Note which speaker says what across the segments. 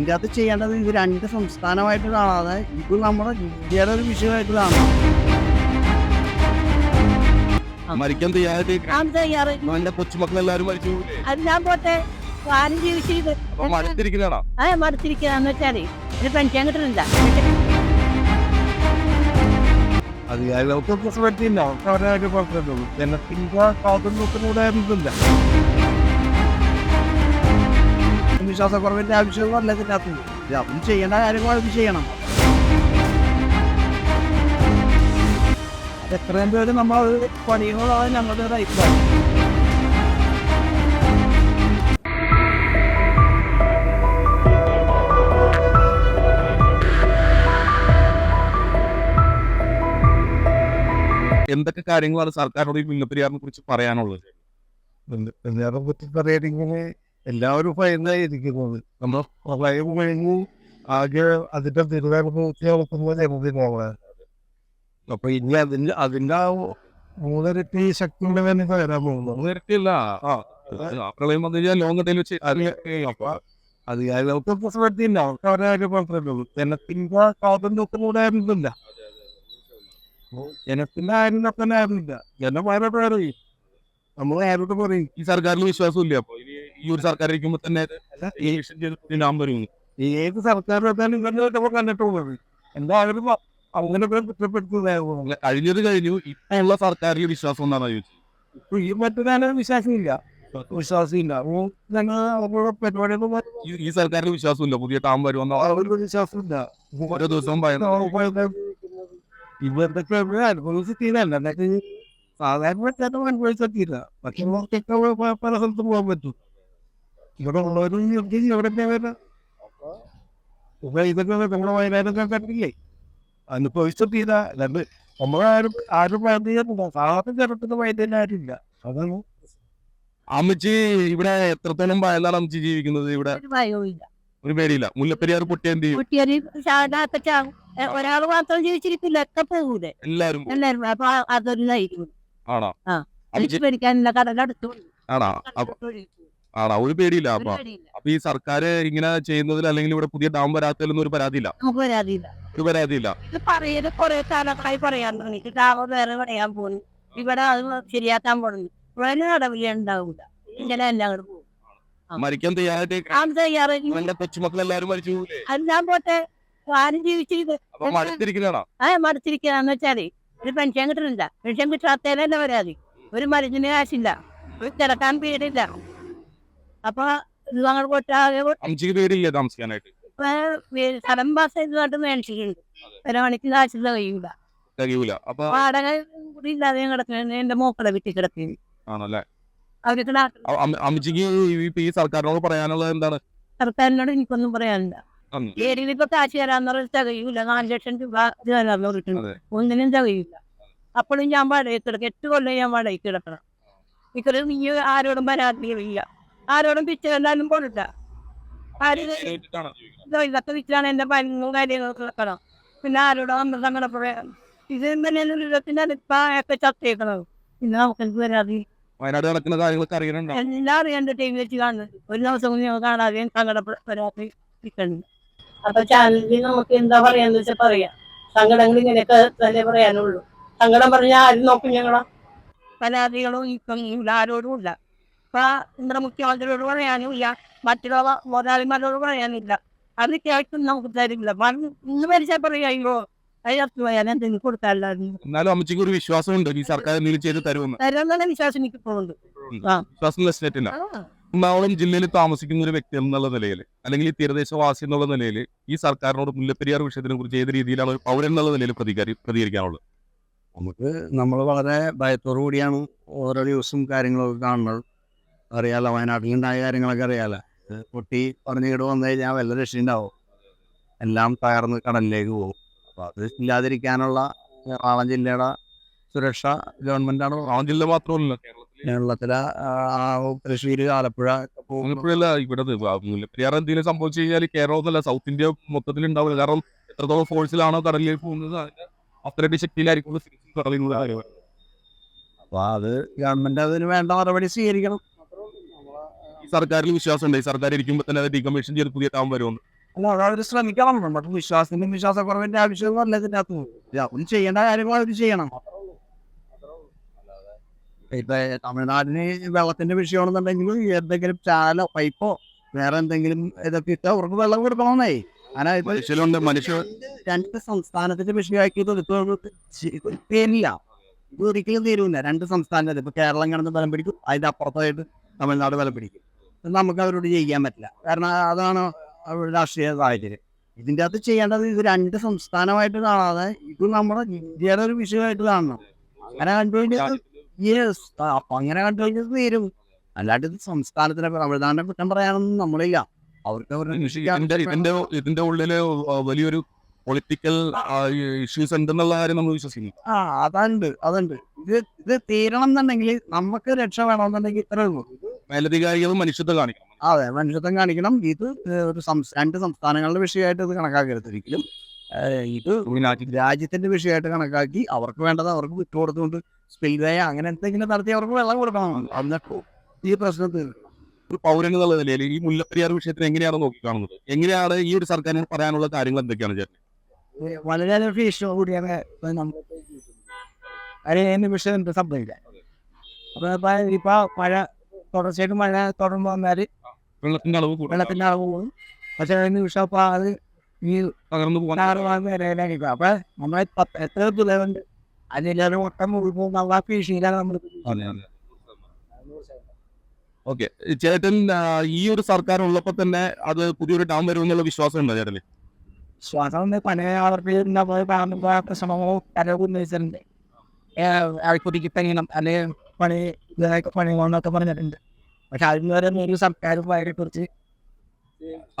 Speaker 1: ഇതിന്റെ അകത്ത് ചെയ്യേണ്ടത് ഇത് രണ്ട് സംസ്ഥാനമായിട്ട് കാണാതെ ഇത് നമ്മുടെ ഇന്ത്യയുടെ ഒരു വിഷയമായിട്ട് കാണാം.
Speaker 2: മരിക്കാൻ തയ്യാറായിട്ട് എന്റെ കൊച്ചുമക്കൾ എല്ലാവരും മരിച്ചു?
Speaker 3: അത് ഞാൻ പോട്ടെ. ആരും ജീവിച്ചത്
Speaker 2: അപ്പൊ മടുത്തിരിക്കുന്നതാണോ
Speaker 3: ആ മറിച്ചിരിക്കാന്ന് വെച്ചാൽ ഒരു പെൻഷൻ കിട്ടുന്നില്ല
Speaker 1: അധികാരികൾക്ക് പ്രശ്നത്തില്ല അവരായിട്ട് പറഞ്ഞിട്ടുള്ളൂ ജനത്തിന്റെ വിശ്വാസക്കുറവിന്റെ ആവശ്യമല്ല ഇതിനകത്ത് അകത്ത് അതും ചെയ്യേണ്ട കാര്യങ്ങൾ അത് ചെയ്യണം. എത്രയും പേര് നമ്മൾ പണികളാണ് ഞങ്ങളുടെ ഒരു അഭിപ്രായം.
Speaker 2: എന്തൊക്കെ കാര്യങ്ങളാണ് സർക്കാരിനോട് ഈ മുല്ലപ്പെരിയാറിനെ കുറിച്ച് പറയാനുള്ളത്
Speaker 1: പറ്റി പറയുകയാണെങ്കിൽ എല്ലാവരും ഭയന്നായിരിക്കുന്നത് നമ്മൾ പ്രളയം കഴിഞ്ഞു ആകെ അതിന്റെ നോക്കുമ്പോൾ ജനതിനാണ് അപ്പൊ ഇനി അതിന്റെ അതിന്റെ ആ മൂന്നരട്ടി ശക്തിയുടെ തന്നെ വരാൻ പോകുന്നു.
Speaker 2: മൂന്നരട്ടിയല്ല. പ്രളയം വന്നു കഴിഞ്ഞാൽ ലോങ് ടൈം വെച്ച്
Speaker 1: അധികാരികൾക്ക് പ്രശ്നത്തില്ല അവർക്ക് അവരാരും പറഞ്ഞിട്ടുള്ളൂ ജനത്തിന്റെ കാതം ആയിരുന്നില്ല. ജനത്തിന്റെ ആരും തന്നെ ആയിരുന്നില്ല. ജനം ആരോട് പറയും നമ്മൾ ആരോട് പറയും.
Speaker 2: ഈ സർക്കാരിൽ വിശ്വാസമില്ല. അപ്പൊ ഇനി ഈ ഒരു സർക്കാർ ഇരിക്കുമ്പോൾ തന്നെ
Speaker 1: ഏത് സർക്കാർ നമ്മൾ കണ്ടിട്ടുള്ളത് എന്തായാലും അങ്ങനെ കുറ്റപ്പെടുത്തുന്നതായിരുന്നു.
Speaker 2: കഴിഞ്ഞത് കഴിഞ്ഞു. ഇപ്പൊ ഉള്ള സർക്കാരിൽ വിശ്വാസം എന്നാണ് ചോദിച്ചത്
Speaker 1: ഇപ്പൊ ഈ മറ്റൊരാളും വിശ്വാസമില്ല. വിശ്വാസമില്ല. ഞങ്ങൾ അവരുടെ പരിപാടിയൊന്നും
Speaker 2: ഈ- സർക്കാരിൽ വിശ്വാസമില്ല? പുതിയ ടാം വരുമെന്ന?
Speaker 1: അവർക്ക് വിശ്വാസമില്ല.
Speaker 2: ഓരോ ദിവസവും
Speaker 1: ഇവരുടെ അനുഭവിച്ചിട്ടില്ല എന്നിട്ട് സാധാരണ അനുഭവിച്ചിട്ടില്ല പക്ഷെ പല സ്ഥലത്തും പോകാൻ പറ്റും. ഇവിടെ ഉള്ളവരും ഇവിടെ വരുന്നത് ഇതൊക്കെ നമ്മുടെ വയനാടൊക്കെ കണ്ടില്ലേ? അനുഭവിച്ചിട്ടില്ല അല്ലാണ്ട് നമ്മളാരും ആരും വേണ്ടിയില്ല സാധാരണ ചെറുപ്പത്തിന് വയനാട്ടിൽ ആരുമില്ല. അതാണ്.
Speaker 2: അമ്മച്ചി ഇവിടെ എത്രത്തോളം വയനാട് അമ്മച്ചി ജീവിക്കുന്നത് ഇവിടെ?
Speaker 3: ഒരു
Speaker 2: പേടിയില്ല. മുല്ലപ്പെരിയാർ പൊട്ടിയ എന്ത് ചെയ്യും?
Speaker 3: കുട്ടിയൊരു ചാടാത്ത ചാകും ഒരാൾ മാത്രം ജീവിച്ചിരിക്കില്ല. ഒക്കെ പോകൂലേ
Speaker 2: എല്ലാരും.
Speaker 3: എല്ലാരും അപ്പൊ അതൊരു ധൈര്യം
Speaker 2: ആണോ?
Speaker 3: ആ.
Speaker 2: അമ്മച്ചി
Speaker 3: എനിക്ക് പേടിക്കാനില്ല. കടലടുത്തു
Speaker 2: ആണോ? ആണോ ഒരു പേടിയില്ല. അപ്പൊ അപ്പൊ ഈ സർക്കാർ ഇങ്ങനെ ചെയ്യുന്നതിൽ അല്ലെങ്കിൽ ഇവിടെ പുതിയ ഡാം വരാത്തതിലൊന്നും ഒരു പരാതിയില്ല.
Speaker 3: നമുക്ക് പരാതിയില്ല.
Speaker 2: ഒരു പരാതിയില്ല.
Speaker 3: ഇത് കുറെ കാലങ്ങളായി പറയാൻ തുടങ്ങി ഡാം വേറെ പറയാൻ പോകുന്നു ഇവിടെ അത് ശരിയാക്കാൻ പോണു ഇവിടെ നടപടി ഉണ്ടാവില്ല ഇങ്ങനെ എല്ലാം അങ്ങോട്ട് പോകും.
Speaker 2: മരിക്കാൻ തയ്യാറായിട്ട്
Speaker 3: ഞാൻ തയ്യാറ്.
Speaker 2: എന്റെ കൊച്ചുമക്കൾ എല്ലാവരും മരിച്ചു
Speaker 3: പോട്ടെ. ആരും ജീവിച്ചത്
Speaker 2: അപ്പൊ മടുത്തിരിക്കുന്നതാണോ
Speaker 3: ആ വെച്ചാൽ ഒരു പെൻഷൻ കിട്ടുന്നില്ല പെൻഷൻ കിട്ടാത്തതിനല്ല പരാതി. ഒരു മരുന്നിന് കാശില്ല. ഒരു കിടക്കാൻ പേടില്ല അപ്പൊ അങ്ങോട്ട് കൊട്ടാകെ
Speaker 2: പേടിയില്ല താമസിക്കാനായിട്ട്?
Speaker 3: സ്ഥലം പാസ് ചെയ്തതായിട്ട് മേടിച്ചിട്ടുണ്ട്. ഒരു മണിക്ക് കാശ് കഴിയൂല.
Speaker 2: തികയൂല അപ്പൊ
Speaker 3: വാടക കൂടി ഇല്ലാതെ കിടക്കുന്നത് എന്റെ മോക്കളെ വിട്ടി കിടക്കുന്നു
Speaker 2: ആണല്ലേ?
Speaker 3: അവർക്ക് നാട്ടിൽ
Speaker 2: അ- അമ്മ- അമ്മച്ചിക്ക് ഈ- ഇപ്പൊ ഈ സർക്കാരിനോട് പറയാനുള്ളത് എന്താണ്?
Speaker 3: സർക്കാരിനോട് എനിക്കൊന്നും പറയാനില്ല. ഇപ്പൊ കാശ് തരാന്ന് പറഞ്ഞാൽ തികയൂല. നാല് ലക്ഷം രൂപ ഇത് തരാന്ന് പറഞ്ഞിട്ടുണ്ട്. ഒന്നിനും തികയൂല. അപ്പോഴും ഞാൻ വാടകയ്ക്ക് കിടക്കും എട്ട് കൊല്ലം ഞാൻ വാടകയ്ക്ക് കിടക്കണം ഇക്കൊരു നീ ആരോടും പരാതിയില്ല ആരോടും പിച്ച എന്തായാലും പോലില്ല ഇതൊക്കെ വിറ്റാണ് എന്റെ പനിയും കാര്യങ്ങളൊക്കെ വെക്കണം പിന്നെ ആരോടും പറയാം ഇത് തന്നെയാണ് വിധത്തിന്റെ ഇപ്പൊ ഒക്കെ ചത്തേക്കണത് പിന്നെ നമുക്ക് വരാതെ
Speaker 2: വയനാട് നടക്കുന്ന കാര്യങ്ങളൊക്കെ അറിയണുണ്ടോ?
Speaker 3: എല്ലാം അറിയാണ്ട് ടി വി വെച്ച് കാണുന്നത്. ഒരു ദിവസം കൂടി ഞങ്ങൾ കാണാതെയും സങ്കടപ്പെടാതെ നിൽക്കുന്നുണ്ട് അപ്പൊ ചാനലിൽ നമുക്ക് എന്താ പറയാന്ന് വെച്ചാൽ പറയാം. സങ്കടങ്ങൾ ഇങ്ങനെയൊക്കെ തന്നെ പറയാനുള്ളൂ. സങ്കടം പറഞ്ഞാൽ ആരും നോക്കും ഞങ്ങളാ. പരാതികളും ഇപ്പം ആരോടും ഇല്ല. ഇപ്പൊ നമ്മുടെ മുഖ്യമന്ത്രിയോട് പറയാനും ഇല്ല മറ്റുള്ള മുതലാളിമാരോട് പറയാനില്ല. അത് കേൾക്കും നമുക്ക് തരില്ല. ഇന്ന് മരിച്ചാൽ പറയുമോ
Speaker 2: എന്നാലും അമ്മച്ചിക്ക് ഒരു വിശ്വാസമുണ്ട് ഈ സർക്കാർ എന്തെങ്കിലും ചെയ്ത് തരുമെന്ന്.
Speaker 3: തരുമെന്നുള്ള വിശ്വാസം എനിക്ക് ആ.
Speaker 2: വിശ്വാസം ലെസ്റ്റില്ല എറണാകുളം ജില്ലയിൽ താമസിക്കുന്ന ഒരു വ്യക്തി എന്നുള്ള നിലയിൽ അല്ലെങ്കിൽ ഈ തീരദേശവാസി എന്നുള്ള നിലയിൽ ഈ സർക്കാരിനോട് മുല്ലപ്പെരിയാർ വിഷയത്തിനെ കുറിച്ച് ഏത് രീതിയിലാണ് ഒരു പൗരൻ എന്നുള്ള നിലയിൽ പ്രതികാരി പ്രതികരിക്കാനുള്ളത്
Speaker 1: നമുക്ക് നമ്മൾ വളരെ ഭയത്തോടു കൂടിയാണ് ഓരോ ന്യൂസും കാര്യങ്ങളൊക്കെ കാണുന്നത്. അറിയാലോ വയനാട്ടിലുണ്ടായ കാര്യങ്ങളൊക്കെ അറിയാലോ. പൊട്ടി പറഞ്ഞു കേട് വന്നു കഴിഞ്ഞാൽ വല്ല രക്ഷയുണ്ടാവും എല്ലാം തകർന്ന് കടലിലേക്ക് പോകും. അപ്പോൾ അത് ഇല്ലാതിരിക്കാനുള്ള എറണാകുളം ജില്ലയുടെ സുരക്ഷ ഗവൺമെന്റാണ്
Speaker 2: എറണാകുളം ജില്ല മാത്രമല്ല. കേരളത്തിലെ
Speaker 1: തൃശ്ശൂർ ആലപ്പുഴ
Speaker 2: മുല്ലപ്പെരിയല്ല ഇവിടെ മുല്ലപ്പെരിയാർ എന്തെങ്കിലും സംഭവിച്ചു കഴിഞ്ഞാൽ കേരളത്തിലല്ല സൗത്ത് ഇന്ത്യ മൊത്തത്തിൽ ഉണ്ടാവില്ല. കാരണം എത്രത്തോളം ഫോഴ്സിലാണോ കടലിലേക്ക് പോകുന്നത് അതിന്റെ അത്രയുടെ ശക്തിയിലായിരിക്കും അപ്പൊ
Speaker 1: അപ്പോൾ അത് ഗവൺമെന്റ് അതിന് വേണ്ട നടപടി സ്വീകരിക്കണം.
Speaker 2: സർക്കാരിൽ വിശ്വാസം ഉണ്ട് സർക്കാർ ഇരിക്കുമ്പോൾ തന്നെ അത് ഡീകമ്മീഷൻ ചെയ്ത് പുതിയ താമം വരുമെന്ന്.
Speaker 1: അല്ല അവർ ശ്രമിക്കണം നമുക്ക് വിശ്വാസത്തിന്റെ വിശ്വാസക്കുറവിന്റെ ആവശ്യമൊന്നും ഇതിന്റെ അകത്ത് അവന് ചെയ്യേണ്ട കാര്യങ്ങൾ അവർ ചെയ്യണം. ഇപ്പൊ തമിഴ്നാടിന് വെള്ളത്തിന്റെ വിഷയമാണെന്നുണ്ടെങ്കിൽ എന്തെങ്കിലും ചാലോ പൈപ്പോ വേറെ എന്തെങ്കിലും ഇതൊക്കെ ഇട്ട് അവർക്ക് വെള്ളം കൊടുക്കണമെന്നേ.
Speaker 2: മനുഷ്യരുണ്ട്. മനുഷ്യ
Speaker 1: രണ്ട് സംസ്ഥാനത്തിന്റെ വിഷയമാക്കി പേരില്ല. ഒരിക്കലും തീരുമില്ല രണ്ട് സംസ്ഥാനത്ത് ഇപ്പൊ കേരളം കിടന്ന് ബലം പിടിക്കും. അതിന്റെ അപ്പുറത്തായിട്ട് തമിഴ്നാട് ബലം പിടിക്കും. നമുക്ക് അവരോട് ചെയ്യാൻ പറ്റില്ല. കാരണം അതാണ് രാഷ്ട്രീയ സാഹചര്യം. ഇതിന്റെ അകത്ത് ചെയ്യേണ്ടത് ഇത് രണ്ട് സംസ്ഥാനമായിട്ട് കാണാതെ ഇത് നമ്മുടെ ഇന്ത്യയുടെ ഒരു വിഷയമായിട്ട് കാണണം. അങ്ങനെ കണ്ടുകഴിഞ്ഞാൽ യെസ് അപ്പൊ അങ്ങനെ കണ്ടുകഴിഞ്ഞാൽ തീരും. അല്ലാണ്ട് ഇത് സംസ്ഥാനത്തിനെ തമിഴ്നാടിനെ കുറ്റം പറയാനൊന്നും നമ്മളില്ല. അവർക്ക് അവരുടെ
Speaker 2: ഇതിന്റെ ഇതിന്റെ ഇതിന്റെ ഉള്ളിൽ വലിയൊരു പൊളിറ്റിക്കൽ ഇഷ്യൂസ് ഉണ്ടെന്നുള്ള കാര്യം നമ്മൾ വിശ്വസിക്കുന്നു.
Speaker 1: ആ അതുണ്ട് അതുണ്ട് ഇത് ഇത് തീരണം എന്നുണ്ടെങ്കിൽ നമുക്ക് രക്ഷ വേണമെന്നുണ്ടെങ്കിൽ ഇത്രേ ഉള്ളൂ.
Speaker 2: മേലധികാരികളും മനുഷ്യത്വം കാണിക്കണം.
Speaker 1: അതെ മനുഷ്യത്വം കാണിക്കണം. ഇത് ഒരു രണ്ട് സംസ്ഥാനങ്ങളുടെ വിഷയമായിട്ട് ഇത് കണക്കാക്കരുത് ഒരിക്കലും. ഇത് രാജ്യത്തിന്റെ വിഷയമായിട്ട് കണക്കാക്കി അവർക്ക് വേണ്ടത് അവർക്ക് വിട്ടുകൊടുത്തുകൊണ്ട് സ്പിൽവേ അങ്ങനെ എന്തെങ്കിലും നടത്തി അവർക്ക് വെള്ളം കൊടുക്കണം. എന്നിട്ട് ഈ പ്രശ്നത്തിൽ തീർക്കണം
Speaker 2: ഒരു പൗരൻ എന്നുള്ള നിലയിൽ ഈ മുല്ലപ്പെരിയാർ വിഷയത്തിൽ എങ്ങനെയാണ് നോക്കിക്കാണുന്നത്? എങ്ങനെയാണ് ഈ ഒരു സർക്കാരിന് പറയാനുള്ള കാര്യങ്ങൾ എന്തൊക്കെയാണ് ചേട്ടൻ?
Speaker 1: വളരെ ഇഷ്ടം കൂടിയാണ് നമ്മൾ അതിന് വിഷയം എന്ത് സംഭവിക്കുക അപ്പൊ ഇപ്പൊ പഴ തുടർച്ചയായിട്ട് മഴ തുടർന്ന് വന്നാൽ
Speaker 2: വെള്ളത്തിന്റെ അളവ് കൂടും.
Speaker 1: വെള്ളത്തിന്റെ അളവ് കൂടും. പക്ഷെ അതിന് അപ്പൊ അത് ഈ
Speaker 2: തകർന്നു പോകാൻ
Speaker 1: അപ്പൊ നമ്മളെ എത്ര തുലവുണ്ട് അതിനെല്ലാവരും ഒട്ടം മുഴുവൻ ആ ഭീഷണിയിലാണ് നമ്മൾ
Speaker 2: ഓക്കെ. ചേട്ടൻ ഈ ഒരു സർക്കാർ ഉള്ളപ്പോ തന്നെ അത് പുതിയൊരു ഡാം വരും എന്നുള്ള വിശ്വാസം ഉണ്ടോ ചേട്ടന്?
Speaker 1: വിശ്വാസം പല കാണുമ്പോൾ ശ്രമമോ കരവ് ഉന്നയിച്ചിട്ടുണ്ട്. അഴിക്കുട്ടിക്ക് അല്ലെങ്കിൽ പണി ഇതൊക്കെ പണിയണമെന്നൊക്കെ പറഞ്ഞിട്ടുണ്ട്. പക്ഷെ അതിന് വരെ ഒരു സർക്കാരും വയറെ കുറിച്ച്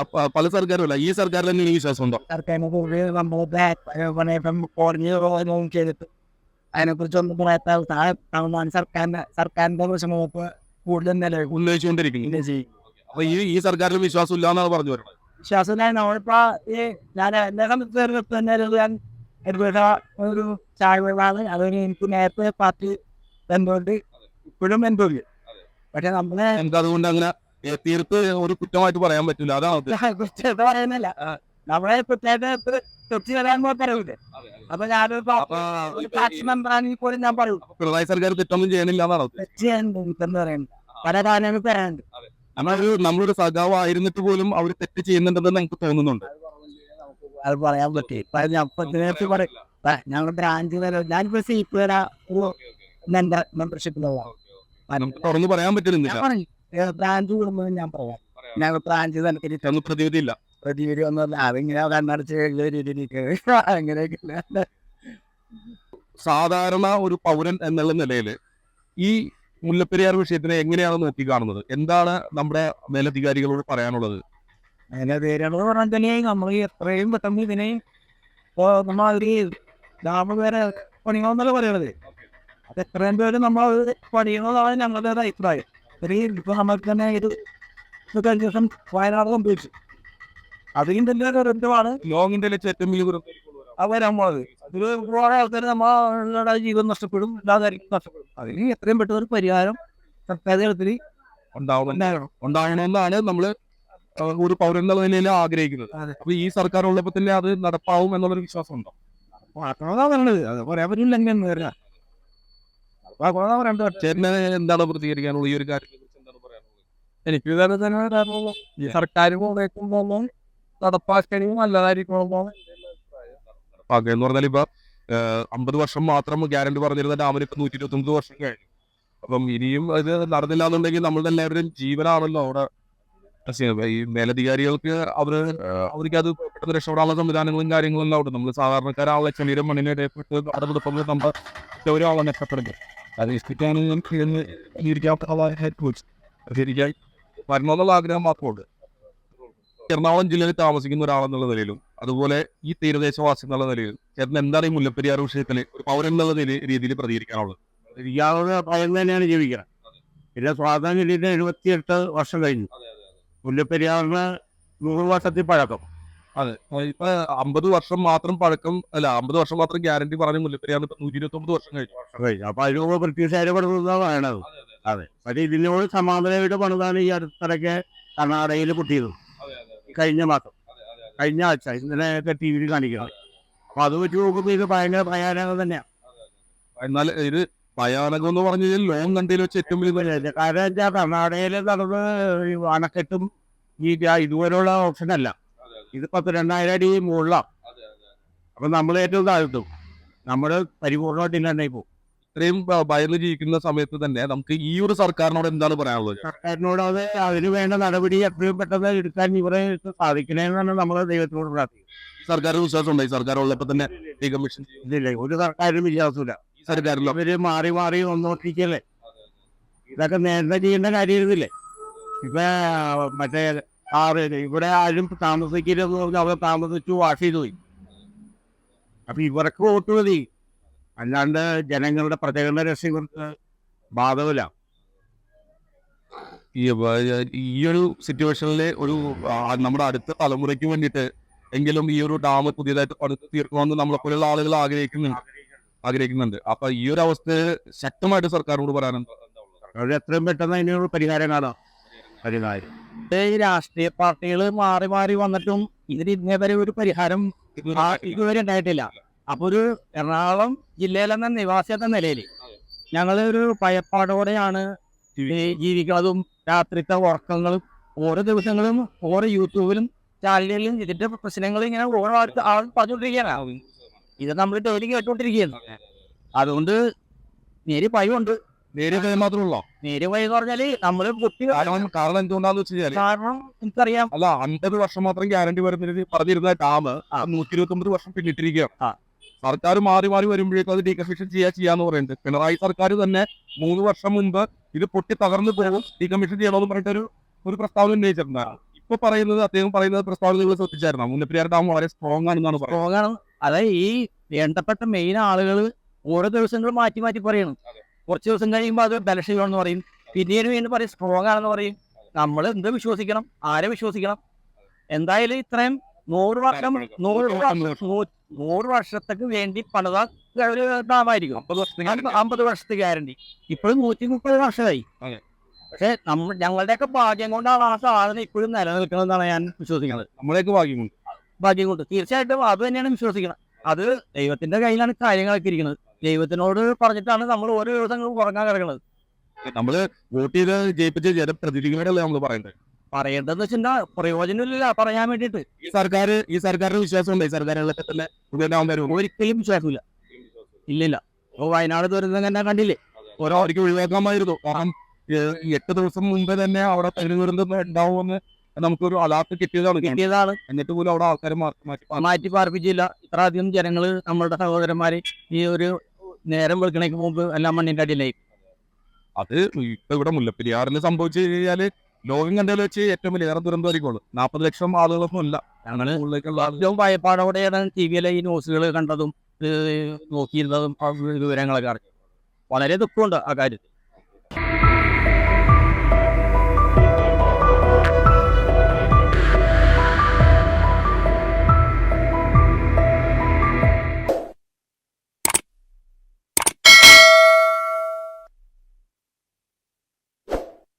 Speaker 2: അപ്പ- പല സർക്കാരും ഈ സർക്കാരിൽ തന്നെ വിശ്വാസം ഉണ്ടോ
Speaker 1: സർക്കാരിനെ കൂടുതൽ നമ്മൾ കുറഞ്ഞ് നോക്കി ചെയ്തിട്ട് അതിനെക്കുറിച്ചൊന്നും പറയാത്ത താഴെ തമിഴ്നാട് സർക്കാരിന്റെ സർക്കാരിന്റെ വിഷമം ഇപ്പൊ കൂടുതൽ നിലവിൽ
Speaker 2: ഉന്നയിച്ചുകൊണ്ടിരിക്കുന്നു. അപ്പൊ ഈ ഈ സർക്കാരിൽ വിശ്വാസം ഇല്ല എന്നാണ് പറഞ്ഞു വരുന്നത്.
Speaker 1: വിശ്വാസം നമ്മളിപ്പോ ഈ ഞാൻ എന്നെ സംബന്ധിച്ചിടത്തോളം തന്നെ ഒരു ഞാൻ ഒരു അതൊരു എനിക്ക് നേരത്തെ പാർട്ടി ബന്ധമുണ്ട്. ഇപ്പോഴും ബന്ധമില്ല പക്ഷെ നമ്മളെ
Speaker 2: നമുക്ക് അതുകൊണ്ട് അങ്ങനെ തീർത്ത് ഒരു കുറ്റമായിട്ട് പറയാൻ പറ്റില്ല. അതാണ് അത്.
Speaker 1: പറയുന്നില്ല. നമ്മളെ പ്രത്യേക തൊട്ടി വരാൻ പോകരുത് അപ്പൊ ഞാനൊരു
Speaker 2: അപ്പൊ
Speaker 1: ഒരു
Speaker 2: ഇപ്പൊ
Speaker 1: പാർട്ടി
Speaker 2: ഈ
Speaker 1: മെമ്പറാണെങ്കിൽ പോലും ഞാൻ പറയൂ.
Speaker 2: പിണറായി സർക്കാർ തെറ്റൊന്നും ചെയ്യണില്ല എന്നാണ് അത്.
Speaker 1: എന്ന് പറയുന്നത് പല കാര്യങ്ങൾ പറയാനുണ്ട്.
Speaker 2: നമ്മളൊരു നമ്മളൊരു സഖാവ് ആയിരുന്നിട്ട് പോലും അവർ തെറ്റ് ചെയ്യുന്നുണ്ടെന്ന് എനിക്ക് തോന്നുന്നുണ്ട്.
Speaker 1: അത് പറയാൻ പറ്റി. ഞാൻ നേരത്തെ പറയും ഞങ്ങളുടെ ബ്രാഞ്ച് വരെ. ഞാനിപ്പോ സീറ്റ് വരാ. എന്റെ മെമ്പർഷിപ്പിലുള്ള
Speaker 2: നമുക്ക് തുറന്ന് പറയാൻ പറ്റുന്നില്ല
Speaker 1: ഞാൻ പറഞ്ഞു ബ്രാഞ്ച് കൂടുമ്പോൾ ഞാൻ പറയാം. ഞങ്ങൾ ബ്രാഞ്ച് തന്നെ
Speaker 2: പ്രതിവിധിയില്ല.
Speaker 1: പ്രതിവിധി ഒന്നും അതിങ്ങനെ കണ്ണടച്ച് അങ്ങനെയൊക്കെ
Speaker 2: സാധാരണ ഒരു പൗരൻ എന്നുള്ള നിലയിൽ ഈ മുല്ലപ്പെരിയാർ വിഷയത്തിനെ എങ്ങനെയാണ് നോക്കി കാണുന്നത്? എന്താണ് നമ്മുടെ മേലധികാരികളോട് പറയാനുള്ളത്?
Speaker 1: മേലധികാരികളോട് പറയാൻ പറഞ്ഞാൽ തന്നെ നമ്മൾ എത്രയും പെട്ടെന്ന് ഇതിനെ ഇപ്പോ നമ്മൾ ഒരു ഡാമ് വരെ പണിയണമെന്നല്ല പറയണത്. അത് എത്രയും പേര് നമ്മൾ പഠിക്കുന്നതാണ് ഞങ്ങളുടെ ഒരു അഭിപ്രായം. ഒരു ഇപ്പൊ നമുക്ക് തന്നെ ഇത് കഴിഞ്ഞ ദിവസം വയനാട് സംഭവിച്ചു അതിലും തന്നെ ഒരു ദുരന്തമാണ്
Speaker 2: ലോങ് ഇന്ത്യയിലെ ഏറ്റവും വലിയ ദുരന്തം
Speaker 1: അത് വരാൻ പോണത് അതിൽ ഒരുപാട് ആൾക്കാർ നമ്മളുടെ ജീവൻ നഷ്ടപ്പെടും എല്ലാതായിരിക്കും നഷ്ടപ്പെടും. അതിന് എത്രയും പെട്ടെന്ന് ഒരു പരിഹാരം സർക്കാർ തലത്തിൽ
Speaker 2: നമ്മൾ ഒരു പൗരൻ എന്നുള്ള നിലയിൽ ആഗ്രഹിക്കുന്നത്. അപ്പൊ ഈ സർക്കാർ ഉള്ളപ്പോ തന്നെ അത് നടപ്പാവും എന്നുള്ളൊരു വിശ്വാസം ഉണ്ടോ
Speaker 1: പറയണത്. അത് പറയാൻ പറ്റില്ല എങ്ങനെയാണെന്ന്
Speaker 2: ചേട്ടന് എന്താണ് പ്രതികരിക്കാനുള്ള ഈ ഒരു കാര്യത്തെ കുറിച്ച് എന്താണ് പറയാനുള്ളത്?
Speaker 1: എനിക്ക് തന്നെ വരാനുള്ളൂ ഈ സർക്കാർ കൊണ്ടുപോകുമ്പോൾ നടപ്പാക്കണിയും നല്ലതായിരിക്കും
Speaker 2: പാക എന്ന് പറഞ്ഞാൽ ഇപ്പൊ അമ്പത് വർഷം മാത്രം ഗ്യാരണ്ടി പറഞ്ഞിരുന്ന ഡാമിന് ഇപ്പൊ നൂറ്റി ഇരുപത്തി ഒമ്പത് വർഷം കഴിഞ്ഞു. അപ്പം ഇനിയും ഇത് നടന്നില്ല എന്നുണ്ടെങ്കിൽ നമ്മളുടെ എല്ലാവരുടെയും ജീവനാണല്ലോ അവിടെ. ഈ മേലധികാരികൾക്ക് അവർ അവർക്ക് അത് പെട്ടെന്ന് രക്ഷപ്പെടാനുള്ള സംവിധാനങ്ങളും കാര്യങ്ങളും എല്ലാം ഉണ്ട് നമ്മൾ സാധാരണക്കാരാളെ ചെളിയുടെ മണ്ണിനെ അടപെടുത്തുമ്പോൾ നമ്മൾ ഒരാളെ രക്ഷപ്പെടുന്നത് അത് ഇഷ്ടിക്കാണ് ശരിക്കായി വരണമെന്നുള്ള ആഗ്രഹം മാത്രമുണ്ട് എറണാകുളം ജില്ലയിൽ താമസിക്കുന്ന ഒരാളെന്നുള്ള നിലയിലും അതുപോലെ ഈ തീരദേശവാസി എന്നുള്ള നിലയിലും ചേട്ടൻ എന്താണ് ഈ മുല്ലപ്പെരിയാർ വിഷയത്തിൽ ഒരു പൗരൻ എന്നുള്ള നില- രീതിയിൽ പ്രതികരിക്കാനുള്ളത്?
Speaker 1: ഇയാളുടെ ഭയം തന്നെയാണ് ജീവിക്കുന്നത്. പിന്നെ സ്വാതന്ത്ര്യം കിട്ടിയിട്ട് എഴുപത്തിയെട്ട് വർഷം കഴിഞ്ഞു. മുല്ലപ്പെരിയാറിന് നൂറ് വർഷത്തിൽ പഴക്കം.
Speaker 2: അതെ. ഇപ്പൊ അമ്പത് വർഷം മാത്രം പഴക്കം അല്ല അമ്പത് വർഷം മാത്രം ഗ്യാരണ്ടി പറഞ്ഞു മുല്ലപ്പെരിയാണ് ഇപ്പൊ നൂറ്റി ഇരുപത്തി ഒമ്പത് വർഷം കഴിഞ്ഞു.
Speaker 1: അപ്പൊ അതിനോട് ബ്രിട്ടീഷുകാരെ പണിതാണ് അതെ പക്ഷെ ഇതിനോട് സമാന്തരമായിട്ട് പണിതാണ് ഈ അടുത്തിടയ്ക്ക് കർണാടകയിൽ പൊട്ടിയത്. കഴിഞ്ഞ മാസം.
Speaker 4: കഴിഞ്ഞ ആഴ്ച. ഇന്നലെയൊക്കെ ടി വിയിൽ കാണിക്കുന്നത് അപ്പൊ അത് വെച്ച് നോക്കുമ്പോൾ ഇത് ഭയങ്കര ഭയാനകം തന്നെയാ.
Speaker 2: എന്നാൽ ഇത് ഭയാനകം എന്ന് പറഞ്ഞു കഴിഞ്ഞാൽ ലോങ് കണ്ടിയിൽ വെച്ച് ഏറ്റവും വലിയ
Speaker 4: കാരണം വെച്ചാൽ കർണാടകയിൽ നടന്ന് അണക്കെട്ടും ഈ ഇതുപോലെയുള്ള ഓപ്ഷൻ അല്ല ഇത് പത്ത് രണ്ടായിരം അടി മുകളിലാണ് അപ്പൊ നമ്മൾ ഏറ്റവും താഴ്ത്തും. നമ്മൾ പരിപൂർണമായിട്ട് ഇല്ലാണ്ടായി പോകും
Speaker 2: ഇത്രയും ഭയന്ന് ജീവിക്കുന്ന സമയത്ത് തന്നെ നമുക്ക് ഈ ഒരു സർക്കാരിനോട് എന്താണ് പറയാനുള്ളത്?
Speaker 4: സർക്കാരിനോട് അത് അതിന് വേണ്ട നടപടി എത്രയും പെട്ടെന്ന് എടുക്കാൻ ഇവരെ സാധിക്കണേന്നാണ് നമ്മൾ ദൈവത്തിനോട് പ്രാർത്ഥിക്കുന്നത്
Speaker 2: സർക്കാർ വിശ്വാസം ഉണ്ടായി സർക്കാർ ഉള്ളപ്പോ തന്നെ
Speaker 4: ഇതില്ലേ ഒരു സർക്കാരിനും വിശ്വാസമില്ല.
Speaker 2: സർക്കാരിലും?
Speaker 4: അവർ മാറി മാറി ഒന്നോട്ടിരിക്കല്ലേ ഇതൊക്കെ നേരത്തെ ചെയ്യേണ്ട കാര്യമായിരുന്നില്ലേ? ഇപ്പൊ മറ്റേ ആറ് ഇവിടെ ആരും താമസിക്കരുത് പറഞ്ഞ് അവിടെ താമസിച്ചു വാഷ് ചെയ്തു പോയി അപ്പൊ ഇവർക്ക് വോട്ട് മതി. അല്ലാണ്ട് ജനങ്ങളുടെ പ്രജകളുടെ രക്ഷ ഇവർക്ക് ബാധകമില്ല.
Speaker 2: ഈ ഒരു സിറ്റുവേഷനിൽ ഒരു നമ്മുടെ അടുത്ത തലമുറയ്ക്ക് വേണ്ടിയിട്ട് എങ്കിലും ഈ ഒരു ഡാം പുതിയതായിട്ട് പണിത് തീർക്കണമെന്ന് നമ്മളെ പോലെയുള്ള ആളുകൾ ആഗ്രഹിക്കുന്നുണ്ട്. ആഗ്രഹിക്കുന്നുണ്ട്. അപ്പൊ ഈ ഒരു അവസ്ഥ ശക്തമായിട്ട് സർക്കാരിനോട് പറയാനുണ്ട്?
Speaker 4: അവർ എത്രയും പെട്ടെന്ന് അതിനൊരു പരിഹാരം കാണാം. പരിഹാരം
Speaker 1: ഈ രാഷ്ട്രീയ പാർട്ടികൾ മാറി മാറി വന്നിട്ടും ഇതിന് ഇന്നേ വരെ ഒരു പരിഹാരം ഇതുവരെ ഉണ്ടായിട്ടില്ല. അപ്പൊ ഒരു എറണാകുളം ജില്ലയിലെന്ന നിവാസി എന്ന നിലയിൽ ഞങ്ങൾ ഒരു ഭയപ്പാടോടെയാണ് ജീവിക്കുന്നതും രാത്രിത്തെ ഉറക്കങ്ങളും ഓരോ ദിവസങ്ങളും ഓരോ യൂട്യൂബിലും ചാനലുകളിലും ഇതിന്റെ പ്രശ്നങ്ങൾ ഇങ്ങനെ ഓരോ ആൾക്ക് ആൾ പറഞ്ഞുകൊണ്ടിരിക്കുകയാണ്. ഇത് നമ്മൾ ഡെയിലി കേട്ടുകൊണ്ടിരിക്കുകയാണ് അതുകൊണ്ട് നേരി ഭയമുണ്ട്.
Speaker 2: നേരിയ കാര്യം മാത്രമല്ല
Speaker 1: നേരി ഭയം എന്ന് പറഞ്ഞാൽ നമ്മൾ കുട്ടി
Speaker 2: കാരണം എന്തുകൊണ്ടാന്ന് വെച്ച് കഴിഞ്ഞാൽ
Speaker 1: കാരണം എനിക്കറിയാം.
Speaker 2: അല്ല അൻപത് വർഷം മാത്രം ഗ്യാരണ്ടി വരുന്ന പറഞ്ഞിരുന്ന ഡാം നൂറ്റി ഇരുപത്തി ഒമ്പത് വർഷം പിന്നിട്ടിരിക്കുകയാണ്. സർക്കാർ മാറി മാറി വരുമ്പോഴേക്കും അത് ഡീകമ്മീഷൻ ചെയ്യാ ചെയ്യാന്ന് പറയുന്നത്. പിണറായി സർക്കാർ തന്നെ മൂന്ന് വർഷം മുമ്പ് ഇത് പൊട്ടി തകർന്നു പോകും ഡീകമ്മീഷൻ ചെയ്യണമെന്ന് പറഞ്ഞിട്ട് ഒരു ഒരു പ്രസ്താവന ഉന്നയിച്ചിട്ടുണ്ടായിരുന്നു ഇപ്പൊ പറയുന്നത് അദ്ദേഹം പറയുന്നത് പ്രസ്താവന നിങ്ങൾ ശ്രദ്ധിച്ചായിരുന്നു? മുല്ലപ്പെരിയാർ ഡാം വളരെ സ്ട്രോങ് ആണെന്നാണ് സ്ട്രോങ്
Speaker 1: ആണ്. അതായത് ഈ വേണ്ടപ്പെട്ട മെയിൻ ആളുകൾ ഓരോ ദിവസങ്ങളും മാറ്റി മാറ്റി പറയണം. കുറച്ച് ദിവസം കഴിയുമ്പോൾ അത് ബലക്ഷീണമെന്ന് പറയും. പിന്നീട് വീണ്ടും പറയും സ്ട്രോങ് ആണെന്ന് പറയും. നമ്മൾ എന്ത് വിശ്വസിക്കണം? ആരെ വിശ്വസിക്കണം? എന്തായാലും ഇത്രയും നൂറ് വർഷം നൂറ് നൂറ് വർഷത്തേക്ക് വേണ്ടി പണിത ഒരു ഡാമായിരിക്കും
Speaker 2: അമ്പത്
Speaker 1: വർഷത്തെ ഗ്യാരണ്ടി ഇപ്പോഴും നൂറ്റി മുപ്പത് വർഷമായി. പക്ഷെ നമ്മൾ ഞങ്ങളുടെയൊക്കെ ഭാഗ്യം കൊണ്ടാണ് ആ സാധനം ഇപ്പോഴും നിലനിൽക്കുന്നതെന്നാണ് ഞാൻ വിശ്വസിക്കുന്നത്.
Speaker 2: നമ്മളെയൊക്കെ ഭാഗ്യം കൊണ്ട്
Speaker 1: ഭാഗ്യം കൊണ്ട് തീർച്ചയായിട്ടും അത് തന്നെയാണ് വിശ്വസിക്കുന്നത് അത് ദൈവത്തിന്റെ കയ്യിലാണ് കാര്യങ്ങളൊക്കെ ഇരിക്കുന്നത്. ദൈവത്തിനോട് പറഞ്ഞിട്ടാണ് നമ്മൾ ഓരോ ദിവസങ്ങളും ഉറങ്ങാൻ കിടക്കുന്നത്.
Speaker 2: നമ്മൾ വോട്ട് ചെയ്ത് ജയിപ്പിച്ച ജനപ്രതിനിധികളല്ലേ നമ്മൾ പറയുന്നത്
Speaker 1: പറയേണ്ടതെന്ന് വെച്ചാൽ പ്രയോജനമില്ല പറയാൻ വേണ്ടിട്ട്
Speaker 2: ഈ സർക്കാർ ഈ സർക്കാരിന് വിശ്വാസം ഉണ്ട് ഈ വരും
Speaker 1: ഒരിക്കലും വിശ്വാസമില്ല. ഇല്ലില്ല. ഇപ്പൊ വയനാട് ദുരന്തം തന്നെ കണ്ടില്ലേ?
Speaker 2: ഓരോ അവർക്ക് ഒഴിവാക്കാമായിരുന്നു. കാരണം എട്ട് ദിവസം മുമ്പേ തന്നെ അവിടെ തെരുവ് ദുരന്തം ഉണ്ടാവുമെന്ന് നമുക്കൊരു അലാർട്ട് കിട്ടിയതാണ്.
Speaker 1: കിട്ടിയതാണ്.
Speaker 2: എന്നിട്ട് പോലും അവിടെ ആൾക്കാരെ മാറ്റി മാറ്റി
Speaker 1: മാറ്റി പാർപ്പിച്ചില്ല. ഇത്ര അധികം ജനങ്ങൾ നമ്മളുടെ സഹോദരന്മാര് ഈ ഒരു നേരം വെളുക്കണേക്ക് മുമ്പ് എല്ലാം മണ്ണിന്റെ അടിയിലായി.
Speaker 2: അത് ഇപ്പൊ ഇവിടെ മുല്ലപ്പെരിയാറിന് സംഭവിച്ചു കഴിഞ്ഞാൽ ലോകം കണ്ടതിൽ വെച്ച് ഏറ്റവും വലിയ ഏറെ ദുരന്തമായിരിക്കുള്ളൂ. നാൽപ്പത് ലക്ഷം ആളുകളൊന്നും അല്ല ഞങ്ങൾ
Speaker 1: ഏറ്റവും ഭയപ്പാടോടെയാണ് ടി വിയിലെ ഈ ന്യൂസുകൾ കണ്ടതും നോക്കിയിരുന്നതും വിവരങ്ങളൊക്കെ അറിഞ്ഞു വളരെ ദുഃഖമുണ്ട് ആ കാര്യത്തിൽ.